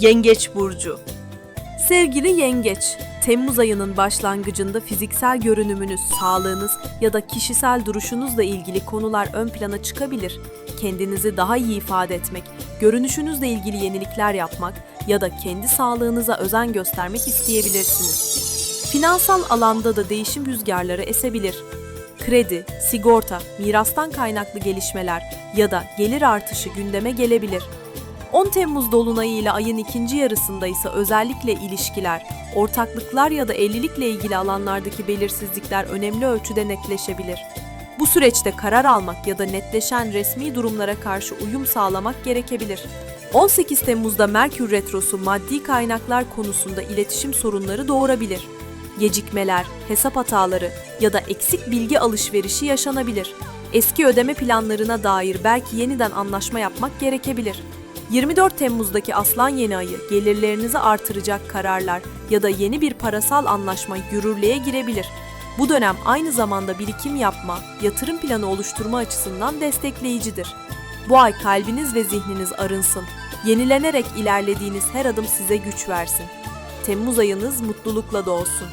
Yengeç burcu. Sevgili yengeç, Temmuz ayının başlangıcında fiziksel görünümünüz, sağlığınız ya da kişisel duruşunuzla ilgili konular ön plana çıkabilir. Kendinizi daha iyi ifade etmek, görünüşünüzle ilgili yenilikler yapmak ya da kendi sağlığınıza özen göstermek isteyebilirsiniz. Finansal alanda da değişim rüzgarları esebilir. Kredi, sigorta, mirastan kaynaklı gelişmeler ya da gelir artışı gündeme gelebilir. 10 Temmuz dolunayı ile ayın ikinci yarısında ise özellikle ilişkiler, ortaklıklar ya da evlilikle ilgili alanlardaki belirsizlikler önemli ölçüde netleşebilir. Bu süreçte karar almak ya da netleşen resmi durumlara karşı uyum sağlamak gerekebilir. 18 Temmuz'da Merkür Retrosu maddi kaynaklar konusunda iletişim sorunları doğurabilir. Gecikmeler, hesap hataları ya da eksik bilgi alışverişi yaşanabilir. Eski ödeme planlarına dair belki yeniden anlaşma yapmak gerekebilir. 24 Temmuz'daki Aslan yeni ayı gelirlerinizi artıracak kararlar ya da yeni bir parasal anlaşma yürürlüğe girebilir. Bu dönem aynı zamanda birikim yapma, yatırım planı oluşturma açısından destekleyicidir. Bu ay kalbiniz ve zihniniz arınsın. Yenilenerek ilerlediğiniz her adım size güç versin. Temmuz ayınız mutlulukla dolsun.